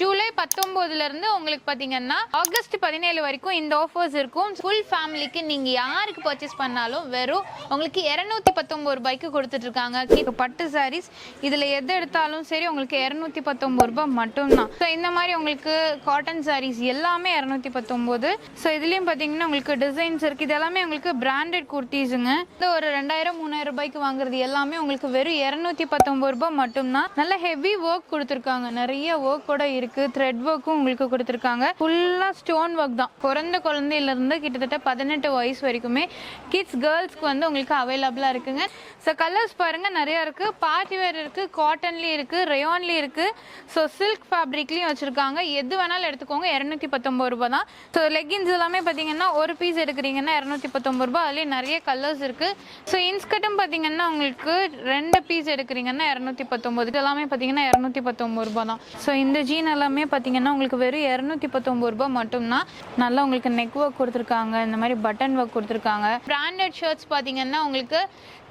ஜூலை பத்தொம்போதுலேருந்து உங்களுக்கு பார்த்தீங்கன்னா ஆகஸ்ட் பதினேழு வரைக்கும் இந்த ஆஃபர்ஸ் இருக்கும். ஃபுல் ஃபேமிலிக்கு நீங்க யாருக்கு பர்ச்சேஸ் பண்ணாலும் வெறும் உங்களுக்கு இரநூத்தி பத்தொன்பது ரூபாய்க்கு கொடுத்துட்டு இருக்காங்க இப்போ பட்டு சாரீஸ் இதுல எது எடுத்தாலும் சரி உங்களுக்கு இரநூத்தி பத்தொன்பது ரூபாய் மட்டும்தான். ஸோ இந்த மாதிரி உங்களுக்கு காட்டன் சாரீஸ் எல்லாமே இரநூத்தி பத்தொம்போது. ஸோ இதுலயும் பார்த்தீங்கன்னா உங்களுக்கு டிசைன்ஸ் இருக்கு. இது எல்லாமே உங்களுக்கு பிராண்டட் குர்த்திஸுங்க இது ஒரு ரெண்டாயிரம் மூணாயிரம் ரூபாய்க்கு வாங்குறது எல்லாமே உங்களுக்கு வெறும் இரநூத்தி பத்தொன்பது ரூபாய் மட்டும்தான். நல்ல ஹெவி ஒர்க் கொடுத்துருக்காங்க. நிறைய ஒர்க் கூட இருக்கு. த்ரெட் ஒர்க்கும் உங்களுக்கு கொடுத்துருக்காங்க. ஃபுல்லா ஸ்டோன் ஒர்க் தான். பிறந்த குழந்தையில இருந்து கிட்டத்தட்ட பதினெட்டு வயசு வரைக்குமே கிட்ஸ் கேர்ள்ஸ்க்கு வந்து உங்களுக்கு அவைலபிளா இருக்குங்க. ஸோ கலர்ஸ் பாருங்க நிறைய இருக்கு. பார்ட்டி வேர் இருக்கு காட்டன்லயும் இருக்கு ரயோன்லயும் இருக்கு. ஸோ சில்க் ஃபேப்ரிக்லயும் வச்சிருக்காங்க. எது வேணாலும் எடுத்துக்கோங்க. இரநூத்தி பத்தொன்பது ரூபாய் தான். ஸோ லெகின்ஸ் எல்லாமே பார்த்தீங்கன்னா ஒரு பீஸ் எடுக்கிறீங்கன்னா இரநூத்தி பத்தொன்பது ரூபாய். அதுலேயே நிறைய கலர்ஸ் இருக்கு. ஸோ இன்ஸ்கர்ட்டும் பார்த்தீங்கன்னா உங்களுக்கு ரெண்டு பீஸ் எடுக்கிறீங்கன்னா இரநூத்தி பத்தொன்பது. இது எல்லாமே பார்த்தீங்கன்னா இரநூத்தி பத்தொன்பது ரூபாய் தான். ஸோ இந்த ஜீன் எல்லாமே பார்த்தீங்கன்னா உங்களுக்கு வெறும் இரநூத்தி பத்தொன்பது ரூபாய் மட்டும்தான். நல்லா உங்களுக்கு நெக் ஒர்க் கொடுத்துருக்காங்க இந்த மாதிரி பட்டன் ஒர்க் கொடுத்துருக்காங்க. பிராண்டட் ஷர்ட்ஸ் பார்த்தீங்கன்னா உங்களுக்கு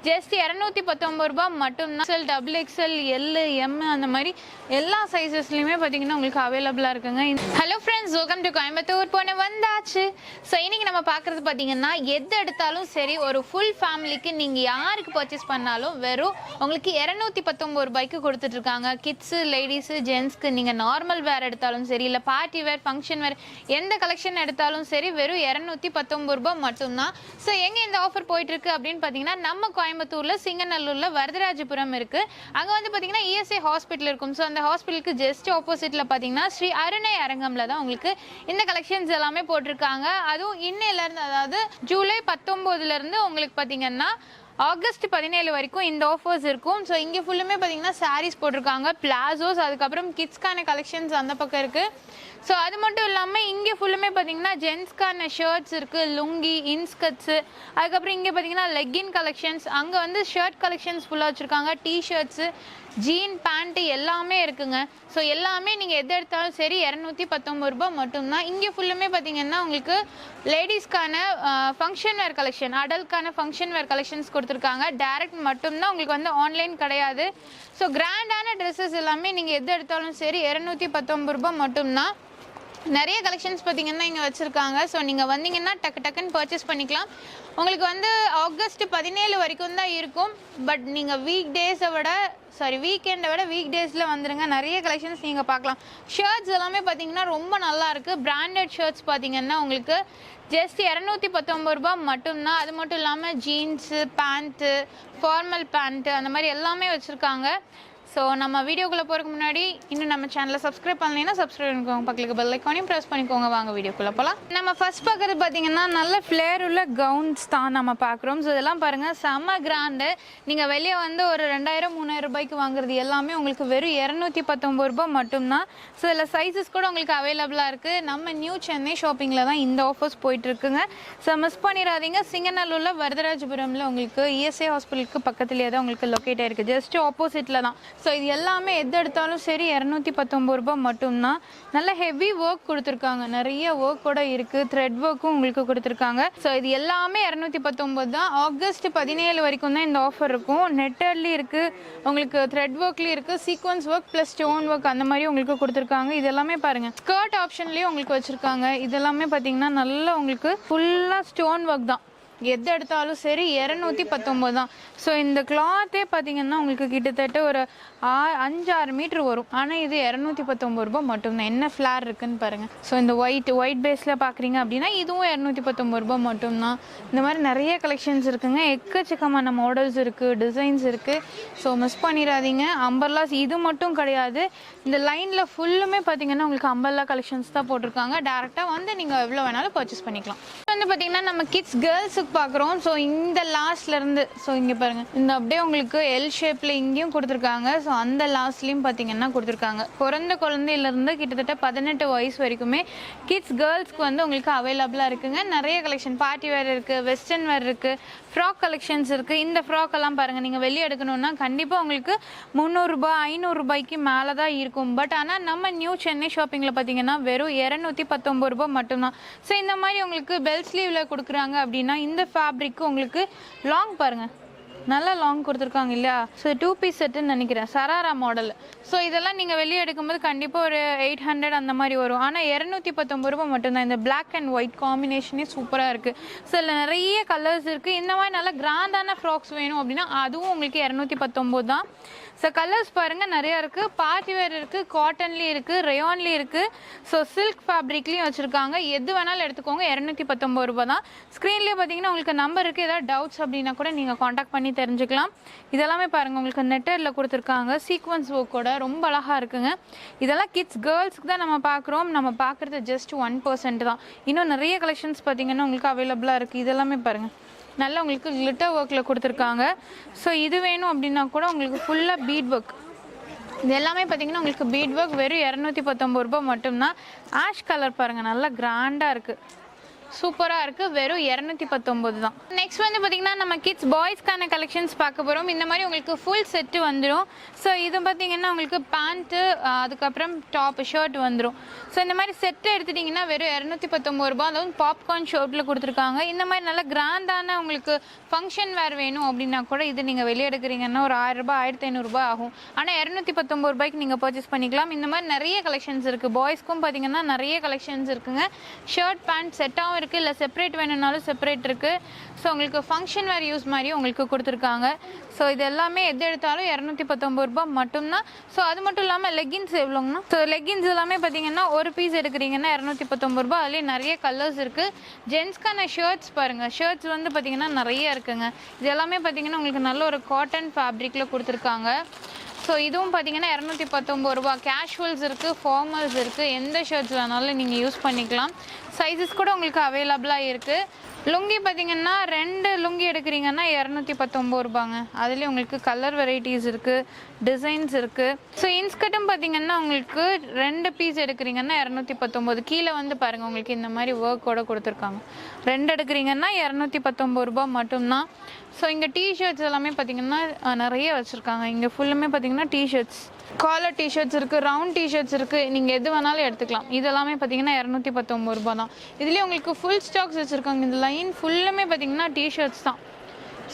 ஜஸ்ட் இரநூத்தி பத்தொம்பது ரூபாய் மட்டும்தான். XL double XL L M அந்த மாதிரி எல்லா சைஸஸ்லையுமே பார்த்தீங்கன்னா உங்களுக்கு அவைலபிளாக இருக்குங்க. Hello friends welcome to Coimbatore போன வந்தாச்சு. ஸோ இன்னைக்கு நம்ம பார்க்குறது பார்த்தீங்கன்னா எது எடுத்தாலும் சரி ஒரு ஃபுல் ஃபேமிலிக்கு நீங்கள் யாருக்கு பர்ச்சேஸ் பண்ணாலும் வெறும் உங்களுக்கு இரநூத்தி பத்தொம்பது ரூபாய்க்கு கொடுத்துட்ருக்காங்க கிட்ஸு லேடிஸு ஜென்ஸ்க்கு நீங்கள் நார்மல் வேர் எடுத்தாலும் சரி இல்லை பார்ட்டி வேர் ஃபங்க்ஷன் வேர் எந்த கலெக்ஷன் எடுத்தாலும் சரி வெறும் இரநூத்தி பத்தொம்பது ரூபாய் மட்டும்தான். ஸோ எங்கே இந்த ஆஃபர் போயிட்டு இருக்கு அப்படின்னு பார்த்தீங்கன்னா நம்ம கோயம்புத்தூர்ல சிங்கநல்லூர்ல வரதராஜபுரம் இருக்கு. அங்க வந்து பாத்தீங்கன்னா இஎஸ்ஐ ஹாஸ்பிட்டல் இருக்கும். ஸோ அந்த ஹாஸ்பிட்டலுக்கு ஜஸ்ட் ஆப்போசிட்ல பாத்தீங்கன்னா ஸ்ரீ அருணை அரங்கம்ல தான் உங்களுக்கு இந்த கலெக்ஷன்ஸ் எல்லாமே போட்டிருக்காங்க. அதுவும் இன்னையில இருந்து அதாவது ஜூலை பத்தொன்பதுல இருந்து உங்களுக்கு பாத்தீங்கன்னா ஆகஸ்ட் பதினேழு வரைக்கும் இந்த ஆஃபர்ஸ் இருக்கும். ஸோ இங்கே ஃபுல்லுமே பார்த்தீங்கன்னா சாரீஸ் போட்டிருக்காங்க பிளாசோஸ் அதுக்கப்புறம் கிட்ஸ்க்கான கலெக்ஷன்ஸ் அந்த பக்கம் இருக்குது ஸோ அது மட்டும் இல்லாமல் இங்கே ஃபுல்லுமே பார்த்தீங்கன்னா ஜென்ஸ்க்கான ஷர்ட்ஸ் இருக்குது லுங்கி இன்ஸ்கட்ஸு அதுக்கப்புறம் இங்கே பார்த்தீங்கன்னா லெக்கின் கலெக்ஷன்ஸ் அங்கே வந்து ஷர்ட் கலெக்ஷன்ஸ் ஃபுல்லாக வச்சுருக்காங்க. டீ ஷர்ட்ஸு ஜீன் பேண்ட்டு எல்லாமே இருக்குங்க. ஸோ எல்லாமே நீங்கள் எது எடுத்தாலும் சரி இரநூத்தி பத்தொம்பது ரூபாய் மட்டும்தான். இங்கே ஃபுல்லுமே பார்த்தீங்கன்னா உங்களுக்கு லேடிஸ்க்கான ஃபங்க்ஷன் வேர் கலெக்ஷன் அடல்ட்கான ஃபங்க்ஷன் வேர் கலெக்ஷன்ஸ் கொடுத்துருக்காங்க. டேரக்ட் மட்டும்தான் உங்களுக்கு வந்து ஆன்லைன் கிடையாது. ஸோ கிராண்டான ட்ரெஸ்ஸஸ் எல்லாமே நீங்கள் எது எடுத்தாலும் சரி இரநூத்தி பத்தொம்பது ரூபாய் மட்டும்தான். நிறைய கலெக்ஷன்ஸ் பார்த்தீங்கன்னா இங்கே வச்சுருக்காங்க. ஸோ நீங்கள் வந்தீங்கன்னா டக்கு டக்குன்னு பர்ச்சேஸ் பண்ணிக்கலாம். உங்களுக்கு வந்து ஆகஸ்ட் பதினேழு வரைக்கும் தான் இருக்கும். பட் நீங்கள் வீக் டேஸை விட சாரி வீக்கெண்டை விட வீக் டேஸில் வந்துடுங்க நிறைய கலெக்ஷன்ஸ் நீங்கள் பார்க்கலாம். ஷர்ட்ஸ் எல்லாமே பார்த்தீங்கன்னா ரொம்ப நல்லா இருக்குது பிராண்டட் ஷர்ட்ஸ் பார்த்தீங்கன்னா உங்களுக்கு ஜஸ்ட் இரநூத்தி பத்தொம்பது ரூபாய் மட்டும்தான். அது மட்டும் இல்லாமல் ஜீன்ஸு பேண்ட்டு ஃபார்மல் பேண்ட்டு அந்த மாதிரி எல்லாமே வச்சுருக்காங்க. ஸோ நம்ம வீடியோக்குள்ளே போகிறதுக்கு முன்னாடி இன்னும் நம்ம சேனலை சப்ஸ்கிரைப் பண்ணலைன்னா சப்ஸ்கிரைப் பண்ணிக்கோங்க. பக்கத்துக்கு பெல் ஐக்கானையும் ப்ரெஸ் பண்ணிக்கோங்க. வாங்க வீடியோக்குள்ளே போகலாம் நம்ம ஃபர்ஸ்ட் பார்க்குறது பார்த்தீங்கன்னா நல்ல ஃப்ளேர் உள்ள கவுன்ஸ் தான் நம்ம பார்க்குறோம். ஸோ இதெல்லாம் பாருங்கள் செம்ம கிராண்டு நீங்கள் வெளியே வந்து ஒரு ரெண்டாயிரம் மூணாயிரம் ரூபாய்க்கு வாங்குறது எல்லாமே உங்களுக்கு வெறும் இரநூத்தி பத்தொம்பது ரூபாய் மட்டும்தான். ஸோ இதில் சைஸஸ் கூட உங்களுக்கு அவைலபிளாக இருக்குது நம்ம நியூ சென்னை ஷாப்பிங்கில் தான் இந்த ஆஃபர்ஸ் போயிட்டுருக்குங்க. ஸோ மிஸ் பண்ணிடாதீங்க. சிங்கநல்லூரில் வரதராஜபுரமில் உங்களுக்கு இஎஸ்ஐ ஹாஸ்பிட்டலுக்கு பக்கத்துலேயே தான் உங்களுக்கு லொக்கேட் ஆயிருக்கு. ஜஸ்ட் ஆப்போசிட்டில் தான். ஸோ இது எல்லாமே எது எடுத்தாலும் சரி இரநூத்தி பத்தொம்பது ரூபாய் மட்டும்தான். நல்ல ஹெவி ஒர்க் கொடுத்துருக்காங்க. நிறைய ஒர்க் கூட இருக்குது த்ரெட் ஒர்க்கும் உங்களுக்கு கொடுத்துருக்காங்க. ஸோ இது எல்லாமே இரநூத்தி பத்தொம்பது தான். ஆகஸ்ட் பதினேழு வரைக்கும் தான் இந்த ஆஃபர் இருக்கும். நெட்டர்லி இருக்குது உங்களுக்கு த்ரெட் ஒர்க்லேயும் இருக்குது sequence work plus stone work அந்த மாதிரி உங்களுக்கு கொடுத்துருக்காங்க. இது எல்லாமே பாருங்கள் ஸ்கர்ட் ஆப்ஷன்லேயும் உங்களுக்கு வச்சுருக்காங்க. இதெல்லாமே பார்த்தீங்கன்னா நல்லா உங்களுக்கு ஃபுல்லாக ஸ்டோன் ஒர்க் தான். எது எடுத்தாலும் சரி இரநூத்தி பத்தொம்போது தான். ஸோ இந்த கிளாத்தே பார்த்தீங்கன்னா உங்களுக்கு கிட்டத்தட்ட ஒரு ஆ அஞ்சு ஆறு மீட்ரு வரும். ஆனால் இது இரநூத்தி பத்தொம்பது ரூபாய் மட்டும்தான். என்ன ஃப்ளார் இருக்குன்னு பாருங்கள் ஸோ இந்த ஒயிட் ஒயிட் பேஸில் பார்க்குறீங்க அப்படின்னா இதுவும் இரநூத்தி பத்தொம்பது ரூபாய் மட்டும்தான். இந்த மாதிரி நிறைய கலெக்ஷன்ஸ் இருக்குங்க. எக்கச்சக்கமான மாடல்ஸ் இருக்குது டிசைன்ஸ் இருக்குது ஸோ மிஸ் பண்ணிடாதீங்க. அம்பர்லாஸ் இது மட்டும் கிடையாது. இந்த லைனில் ஃபுல்லுமே பார்த்தீங்கன்னா உங்களுக்கு அம்பர்லா கலெக்ஷன்ஸ் தான் போட்டிருக்காங்க. டேரெக்டாக வந்து நீங்கள் எவ்வளோ வேணாலும் பர்ச்சேஸ் பண்ணிக்கலாம். வந்து பார்த்தீங்கன்னா நம்ம கிட்ஸ் கேர்ள்ஸுக்கு பார்க்குறோம் ஸோ இந்த லாஸ்ட்ல இருந்து ஸோ இங்கே பாருங்க. இந்த அப்படியே உங்களுக்கு எல் ஷேப்ல இங்கேயும் கொடுத்துருக்காங்க. ஸோ அந்த லாஸ்ட்லயும் பார்த்தீங்கன்னா கொடுத்துருக்காங்க. பிறந்த குழந்தையிலேருந்து கிட்டத்தட்ட பதினெட்டு வயசு வரைக்குமே கிட்ஸ் கேர்ள்ஸ்க்கு வந்து உங்களுக்கு அவைலபிளாக இருக்குங்க. நிறைய கலெக்ஷன் பார்ட்டி வேர் இருக்குது வெஸ்டர்ன் வேர் இருக்குது ஃப்ராக் கலெக்ஷன்ஸ் இருக்குது இந்த ஃப்ராக் எல்லாம் பாருங்கள் நீங்கள் வெளியே எடுக்கணும்னா கண்டிப்பாக உங்களுக்கு முந்நூறுரூபா ஐநூறுரூபாய்க்கு மேலே தான் இருக்கும். பட் ஆனால் நம்ம நியூ சென்னை ஷாப்பிங்கில் பார்த்தீங்கன்னா வெறும் இரநூத்தி பத்தொம்பது ரூபாய் மட்டும்தான். ஸோ இந்த மாதிரி உங்களுக்கு பெல் ஸ்லீவில் கொடுக்குறாங்க அப்படின்னா இந்த ஃபேப்ரிக்கு உங்களுக்கு லாங் பாருங்கள் நல்லா லாங் கொடுத்துருக்காங்க இல்லையா? ஸோ டூ பீஸ் செட்டுன்னு நினைக்கிறேன். சராரா மாடல் ஸோ இதெல்லாம் நீங்கள் வெளியே எடுக்கும்போது கண்டிப்பாக ஒரு எயிட் ஹண்ட்ரட் அந்த மாதிரி வரும். ஆனால் இரநூத்தி பத்தொம்பது ரூபாய் மட்டும்தான். இந்த பிளாக் அண்ட் ஒயிட் காம்பினேஷனே சூப்பராக இருக்குது ஸோ நிறைய கலர்ஸ் இருக்குது இந்த மாதிரி நல்லா கிராண்டான ஃப்ராக்ஸ் வேணும் அப்படின்னா அதுவும் உங்களுக்கு இரநூத்தி பத்தொம்போது தான். ஸோ கலர்ஸ் பாருங்கள் நிறையா இருக்குது பார்ட்டி வேர் இருக்குது காட்டன்லேயும் இருக்குது ரேயான்லேயும் இருக்குது ஸோ சில்க் ஃபேப்ரிக்லேயும் வச்சுருக்காங்க. எது வேணாலும் எடுத்துக்கோங்க. இரநூத்தி பத்தொம்பது ரூபா தான் ஸ்க்ரீன்லேயே பார்த்தீங்கன்னா உங்களுக்கு நம்பர் இருக்குது ஏதாவது டவுட்ஸ் அப்படின்னா கூட நீங்கள் காண்டாக்ட் பண்ணி தெரிஞ்சுக்கலாம். இதெல்லாமே பாருங்கள் உங்களுக்கு நெட்டரில் கொடுத்துருக்காங்க. சீக்வன்ஸ் ஒர்க்கோட ரொம்ப அழகாக இருக்குங்க. இதெல்லாம் கிட்ஸ் கேர்ள்ஸ்க்கு தான் நம்ம பார்க்குறோம். நம்ம பார்க்குறது ஜஸ்ட் ஒன் பர்சன்ட் தான். இன்னும் நிறைய கலெக்ஷன்ஸ் பார்த்தீங்கன்னா உங்களுக்கு அவைலபிளாக இருக்குது இதெல்லாமே பாருங்கள் நல்லா உங்களுக்கு கிளிட்டர் ஒர்க்கில் கொடுத்துருக்காங்க. ஸோ இது வேணும் அப்படின்னா கூட உங்களுக்கு ஃபுல்லாக பீட் ஒர்க் இது எல்லாமே பார்த்தீங்கன்னா உங்களுக்கு பீட் ஒர்க் வெறும் இரநூத்தி பத்தொம்பது ரூபாய் மட்டும்தான். ஆஷ் கலர் பாருங்கள் நல்லா கிராண்டாக இருக்குது சூப்பராக இருக்குது வெறும் இரநூத்தி பத்தொம்போது தான். நெக்ஸ்ட் வந்து பார்த்தீங்கன்னா நம்ம கிட்ஸ் பாய்ஸ்க்கான கலெக்ஷன்ஸ் பார்க்க போகிறோம் இந்த மாதிரி உங்களுக்கு ஃபுல் செட்டு வந்துடும் ஸோ இது பார்த்தீங்கன்னா உங்களுக்கு பேண்ட்டு அதுக்கப்புறம் டாப் ஷர்ட் வந்துடும் ஸோ இந்த மாதிரி செட்டு எடுத்துட்டிங்கன்னா வெறும் இரநூத்தி பத்தொம்பது ரூபா அதுவும் பாப்கார்ன் ஷர்ட்டில் கொடுத்துருக்காங்க. இந்த மாதிரி நல்ல கிராண்டான உங்களுக்கு ஃபங்க்ஷன் வேறு வேணும் அப்படின்னா கூட இது நீங்கள் வெளியே எடுக்கிறீங்கன்னா ஒரு ஆயிரம் ரூபாய் ஆயிரத்தி ஐநூறுரூபா ஆகும். ஆனால் இரநூத்தி பத்தொம்பது ரூபாய்க்கு நீங்கள் பர்ச்சேஸ் பண்ணிக்கலாம். இந்த மாதிரி நிறைய கலெக்ஷன்ஸ் இருக்குது பாய்ஸ்க்கும் பார்த்தீங்கன்னா நிறைய கலெக்ஷன்ஸ் இருக்குங்க. ஷர்ட் பேண்ட் செட்டாகவும் இருக்குது இல்லை செப்பரேட் வேணும்னாலும் செப்பரேட் இருக்குது ஸோ உங்களுக்கு ஃபங்க்ஷன் வேர் யூஸ் மாதிரி உங்களுக்கு கொடுத்துருக்காங்க. ஸோ இது எல்லாமே எது எடுத்தாலும் இரநூத்தி பத்தொம்பது ரூபாய் மட்டும்தான். ஸோ அது மட்டும் இல்லாமல் லெகின்ஸ் எவ்வளோங்கண்ணா? ஸோ லெகின்ஸ் எல்லாமே பார்த்தீங்கன்னா ஒரு பீஸ் எடுக்கிறீங்கன்னா இரநூத்தி பத்தொம்பது ரூபா அதுலேயே நிறைய கலர்ஸ் இருக்குது ஜென்ஸ்க்கான ஷர்ட்ஸ் பாருங்கள் ஷர்ட்ஸ் வந்து பார்த்தீங்கன்னா நிறைய இருக்குங்க. இது எல்லாமே பார்த்தீங்கன்னா உங்களுக்கு நல்ல ஒரு காட்டன் ஃபேப்ரிக்கில் கொடுத்துருக்காங்க. ஸோ இதுவும் பார்த்தீங்கன்னா இரநூத்தி பத்தொம்பது ரூபா. கேஷுவல்ஸ் இருக்குது ஃபார்மல்ஸ் இருக்குது எந்த ஷர்ட்ஸ் வேணாலும் நீங்கள் யூஸ் பண்ணிக்கலாம். சைஸஸ் கூட உங்களுக்கு அவைலபிளாக இருக்குது லுங்கி பார்த்தீங்கன்னா ரெண்டு லுங்கி எடுக்கிறீங்கன்னா இரநூத்தி பத்தொம்பது ரூபாங்க. அதுலேயும் உங்களுக்கு கலர் வெரைட்டிஸ் இருக்குது டிசைன்ஸ் இருக்குது ஸோ இன்ஸ்கர்ட்டும் பார்த்தீங்கன்னா உங்களுக்கு ரெண்டு பீஸ் எடுக்கிறீங்கன்னா இரநூத்தி பத்தொம்போது கீழே வந்து பாருங்கள் உங்களுக்கு இந்த மாதிரி ஒர்க்கோட கொடுத்துருக்காங்க. ரெண்டு எடுக்கிறீங்கன்னா இரநூத்தி பத்தொம்பது ரூபாய் மட்டும்தான். ஸோ இங்கே டிஷர்ட்ஸ் எல்லாமே பார்த்தீங்கன்னா நிறைய வச்சுருக்காங்க. இங்கே ஃபுல்லுமே பார்த்தீங்கன்னா T shirts collar T shirts இருக்குது ரவுண்ட் டிஷர்ட்ஸ் இருக்குது நீங்கள் எது வேணாலும் எடுத்துக்கலாம். இதெல்லாமே பார்த்தீங்கன்னா இரநூத்தி பத்தொம்பது ரூபா தான். இதுலேயே உங்களுக்கு ஃபுல் ஸ்டாக்ஸ் வச்சுருக்காங்க. இந்த லைன் ஃபுல்லுமே பார்த்தீங்கன்னா டிஷர்ட்ஸ் தான்.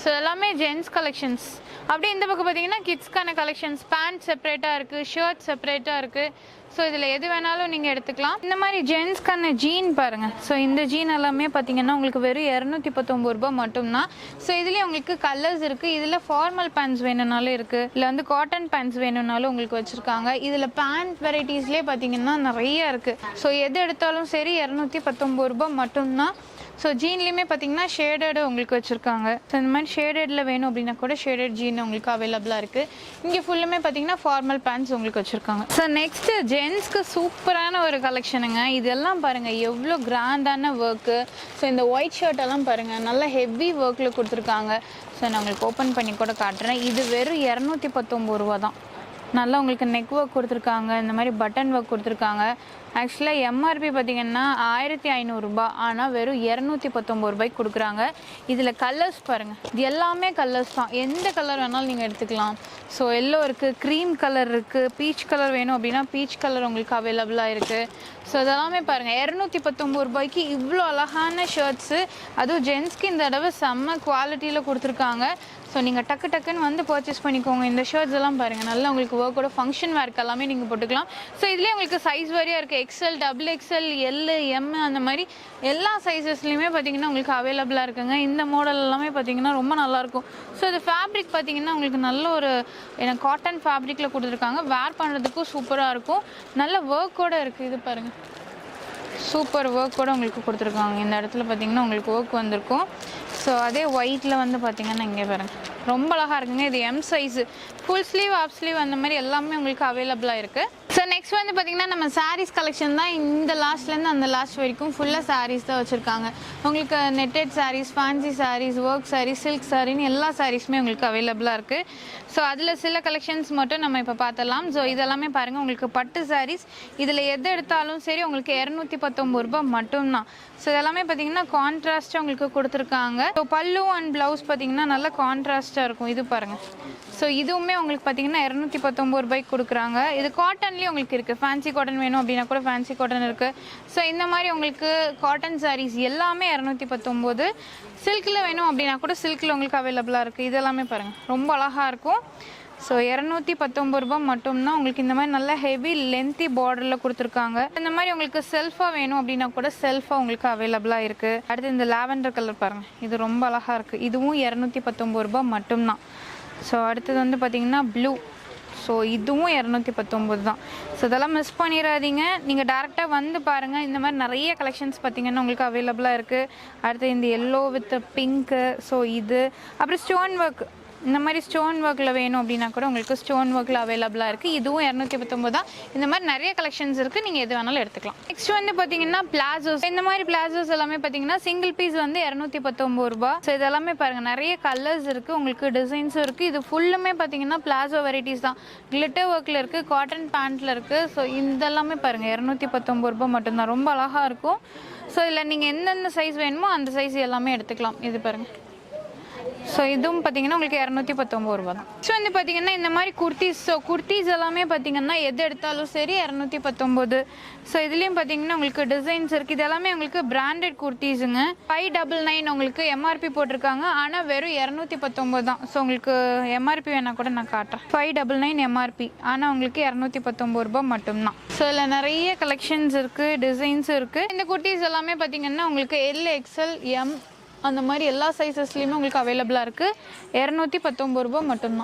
ஸோ எல்லாமே ஜென்ஸ் கலெக்ஷன்ஸ் அப்படியே இந்த பக்கம் பார்த்தீங்கன்னா கிட்ஸ்க்கான கலெக்ஷன்ஸ் பேண்ட் செப்பரேட்டாக இருக்குது ஷர்ட் செப்பரேட்டாக இருக்குது ஸோ இதில் எது வேணாலும் நீங்கள் எடுத்துக்கலாம். இந்த மாதிரி ஜென்ஸ்க்கான ஜீன் பாருங்கள் ஸோ இந்த ஜீன் எல்லாமே பார்த்தீங்கன்னா உங்களுக்கு வெறும் இரநூத்தி பத்தொம்பது ரூபாய் மட்டும்தான். ஸோ இதுலேயே உங்களுக்கு கலர்ஸ் இருக்குது இதில் ஃபார்மல் பேண்ட்ஸ் வேணும்னாலும் இருக்குது இல்லை வந்து காட்டன் பேண்ட்ஸ் வேணும்னாலும் உங்களுக்கு வச்சுருக்காங்க. இதில் பேண்ட் வெரைட்டிஸ்லேயே பார்த்தீங்கன்னா நிறைய இருக்குது ஸோ எது எடுத்தாலும் சரி இரநூத்தி பத்தொம்பது ரூபாய் மட்டும்தான் ஸோ ஜீன்லேயுமே பார்த்தீங்கன்னா ஷேடடு உங்களுக்கு வச்சுருக்காங்க. ஸோ இந்த மாதிரி ஷேடடில் வேணும் அப்படின்னா கூட ஷேடட் ஜீன் உங்களுக்கு அவைலபிளாக இருக்குது இங்கே ஃபுல்லுமே பார்த்தீங்கன்னா ஃபார்மல் பேண்ட்ஸ் உங்களுக்கு வச்சுருக்காங்க. ஸோ நெக்ஸ்ட்டு ஜென்ஸ்க்கு சூப்பரான ஒரு கலெக்ஷனுங்க இதெல்லாம் பாருங்கள் எவ்வளோ கிராண்டான ஒர்க்கு ஸோ இந்த ஒயிட் ஷர்ட் எல்லாம் பாருங்கள் நல்ல ஹெவி ஒர்க்கில் கொடுத்துருக்காங்க. ஸோ நான் உங்களுக்கு ஓப்பன் பண்ணி கூட காட்டுறேன். இது வெறும் இரநூத்தி பத்தொம்பது ரூபா தான் நல்லா உங்களுக்கு நெக் ஒர்க் கொடுத்துருக்காங்க இந்த மாதிரி பட்டன் ஒர்க் கொடுத்துருக்காங்க. ஆக்சுவலாக எம்ஆர்பி பார்த்தீங்கன்னா ஆயிரத்தி ஐநூறுரூபா ஆனால் வெறும் இரநூத்தி பத்தொம்பது ரூபாய்க்கு கொடுக்குறாங்க. இதில் கலர்ஸ் பாருங்கள் இது எல்லாமே கலர்ஸ் தான். எந்த கலர் வேணாலும் நீங்கள் எடுத்துக்கலாம். ஸோ எல்லோ இருக்குது க்ரீம் கலர் இருக்குது பீச் கலர் வேணும் அப்படின்னா பீச் கலர் உங்களுக்கு அவைலபிளாக இருக்குது ஸோ இதெல்லாமே பாருங்கள் இரநூத்தி பத்தொம்பது ரூபாய்க்கு இவ்வளோ அழகான ஷர்ட்ஸு அதுவும் ஜென்ஸ்க்கு இந்த தடவை செம்ம குவாலிட்டியில் கொடுத்துருக்காங்க. ஸோ நீங்கள் டக்கு டக்குன்னு வந்து பர்ச்சேஸ் பண்ணிக்கோங்க. இந்த ஷர்ட்ஸ் எல்லாம் பாருங்கள் நல்லா உங்களுக்கு ஒர்க்கோட ஃபங்க்ஷன் ஒர்க் எல்லாமே நீங்கள் போட்டுக்கலாம். ஸோ இதுலேயே உங்களுக்கு சைஸ் வரையாக இருக்குது XL double XL L M அந்த மாதிரி எல்லா சைஸஸ்லையுமே பார்த்தீங்கன்னா உங்களுக்கு அவைலபிளாக இருக்குங்க. இந்த மாடல் எல்லாமே பார்த்தீங்கன்னா ரொம்ப நல்லாயிருக்கும் ஸோ இது ஃபேப்ரிக் பார்த்தீங்கன்னா உங்களுக்கு நல்ல ஒரு எனக்கு காட்டன் ஃபேப்ரிக்கில் கொடுத்துருக்காங்க. வேர் பண்ணுறதுக்கும் சூப்பராக இருக்கும். நல்ல ஒர்க்கோட இருக்குது இது பாருங்கள் சூப்பர் ஒர்க் கூட உங்களுக்கு கொடுத்துருக்காங்க. இந்த இடத்துல பார்த்தீங்கன்னா உங்களுக்கு ஒர்க் வந்திருக்கும். ஸோ அதே ஒயிட்டில் வந்து பார்த்தீங்கன்னா இங்கே பாருங்க. ரொம்ப அழகாக இருக்குங்க. இது M size full sleeve off sleeve அந்த மாதிரி எல்லாமே உங்களுக்கு அவைலபிளாக இருக்குது ஸோ நெக்ஸ்ட் வந்து பார்த்தீங்கன்னா நம்ம சாரீஸ் கலெக்ஷன் தான் இந்த லாஸ்ட்லேருந்து அந்த லாஸ்ட் வரைக்கும் ஃபுல்லாக சாரீஸ் தான் வச்சுருக்காங்க. உங்களுக்கு netted saris fancy saris work saris silk சாரின்னு எல்லா சாரீஸுமே உங்களுக்கு அவைலபிளாக இருக்குது ஸோ அதில் சில கலெக்ஷன்ஸ் மட்டும் நம்ம இப்போ பார்த்தலாம் ஸோ இதெல்லாமே பாருங்கள் உங்களுக்கு பட்டு சாரீஸ் இதில் எது எடுத்தாலும் சரி உங்களுக்கு இரநூத்தி பத்தொம்பது ரூபாய் மட்டும்தான். ஸோ இதெல்லாமே பார்த்தீங்கன்னா கான்ட்ராஸ்ட்டாக உங்களுக்கு கொடுத்துருக்காங்க. ஸோ பல்லு அண்ட் ப்ளவுஸ் பார்த்தீங்கன்னா நல்லா கான்ட்ராஸ்ட்டாக இருக்கும். இது பாருங்கள் ஸோ இதுவுமே உங்களுக்கு பார்த்தீங்கன்னா இரநூத்தி பத்தொம்பது ரூபாய்க்கு கொடுக்குறாங்க. இது காட்டன்லேயே உங்களுக்கு இருக்குது ஃபேன்சி காட்டன் வேணும் அப்படின்னா கூட ஃபேன்சி காட்டன் இருக்குது ஸோ இந்த மாதிரி உங்களுக்கு காட்டன் சாரீஸ் எல்லாமே இரநூத்தி பத்தொம்போது சில்கில் வேணும் அப்படின்னா கூட சில்கில் உங்களுக்கு அவைலபிளாக இருக்குது இதெல்லாமே பாருங்கள் ரொம்ப அழகாக இருக்கும். ஸோ இரநூத்தி பத்தொம்பது ரூபாய் மட்டும்தான் உங்களுக்கு இந்த மாதிரி நல்ல ஹெவி லென்த்தி பார்டரில் கொடுத்துருக்காங்க. இந்த மாதிரி உங்களுக்கு செல்ஃபாக வேணும் அப்படின்னா கூட செல்ஃபாக உங்களுக்கு அவைலபிளாக இருக்குது அடுத்து இந்த லாவெண்டர் கலர் பாருங்கள் இது ரொம்ப அழகாக இருக்குது இதுவும் இரநூத்தி பத்தொம்பது ரூபாய் மட்டும்தான். ஸோ அடுத்தது வந்து பார்த்திங்கன்னா ப்ளூ ஸோ இதுவும் இரநூத்தி பத்தொம்பது தான். ஸோ இதெல்லாம் மிஸ் பண்ணிடாதீங்க நீங்கள் டேரெக்டாக வந்து பாருங்கள் இந்த மாதிரி நிறைய கலெக்ஷன்ஸ் பார்த்தீங்கன்னா உங்களுக்கு அவைலபிளாக இருக்குது அடுத்து இந்த எல்லோ வித் பிங்க்கு ஸோ இது. அப்புறம் ஸ்டோன் ஒர்க் இந்த மாதிரி ஸ்டோன் ஒர்க்கில் வேணும் அப்படின்னா கூட உங்களுக்கு ஸ்டோன் ஒர்க்கில் அவைலபிளாக இருக்குது இதுவும் இரநூத்தி பத்தொம்பது தான் இந்த மாதிரி நிறைய கலெக்ஷன்ஸ் இருக்குது நீங்கள் எது வேணாலும் எடுத்துக்கலாம். நெக்ஸ்ட் வந்து பார்த்தீங்கன்னா பிளாசோஸ் இந்த மாதிரி பிளாசோஸ் எல்லாமே பார்த்தீங்கன்னா சிங்கிள் பீஸ் வந்து இரநூத்தி பத்தொம்பது ரூபா ஸோ இதெல்லாமே பாருங்கள் நிறைய கலர்ஸ் இருக்குது உங்களுக்கு டிசைன்ஸும் இருக்குது இது ஃபுல்லுமே பார்த்தீங்கன்னா பிளாசோ வெரைட்டிஸ் தான். கிளிட்டர் ஒர்க்கில் இருக்குது காட்டன் பேண்ட்டில் இருக்குது ஸோ இதெல்லாமே பாருங்கள் இரநூத்தி பத்தொம்பது ரூபா மட்டும்தான். ரொம்ப அழகாக இருக்கும். ஸோ இதில் நீங்கள் எந்தெந்த சைஸ் வேணுமோ அந்த சைஸ் எல்லாமே எடுத்துக்கலாம். இது பாருங்கள் ஸோ இதுவும் பார்த்தீங்கன்னா உங்களுக்கு இரநூத்தி பத்தொம்பது ரூபா தான். ஸோ வந்து பார்த்தீங்கன்னா இந்த மாதிரி குர்த்திஸ் ஸோ குர்த்திஸ் எல்லாமே பார்த்தீங்கன்னா எது எடுத்தாலும் சரி இரநூத்தி பத்தொம்போது ஸோ இதுலேயும் பார்த்தீங்கன்னா உங்களுக்கு டிசைன்ஸ் இருக்குது இது எல்லாமே உங்களுக்கு பிராண்டட் குர்த்திஸுங்க. ஃபைவ் டபுள் நைன் உங்களுக்கு எம்ஆர்பி போட்டிருக்காங்க. ஆனால் வெறும் இரநூத்தி பத்தொம்போது தான். ஸோ உங்களுக்கு எம்ஆர்பி வேணால் கூட நான் காட்டுறேன். ஃபைவ் டபுள் நைன் எம்ஆர்பி ஆனால் உங்களுக்கு இரநூத்தி பத்தொம்பது ரூபாய் மட்டும்தான். ஸோ இதில் நிறைய கலெக்ஷன்ஸ் இருக்குது டிசைன்ஸும் இருக்குது இந்த குர்த்திஸ் எல்லாமே பார்த்தீங்கன்னா உங்களுக்கு எல் எக்ஸ்எல் எம் அந்த மாதிரி எல்லா சைஸஸ்லேயுமே உங்களுக்கு அவைலபிளாக இருக்குது இரநூத்தி பத்தொம்பது ரூபாய் மட்டும்தான்.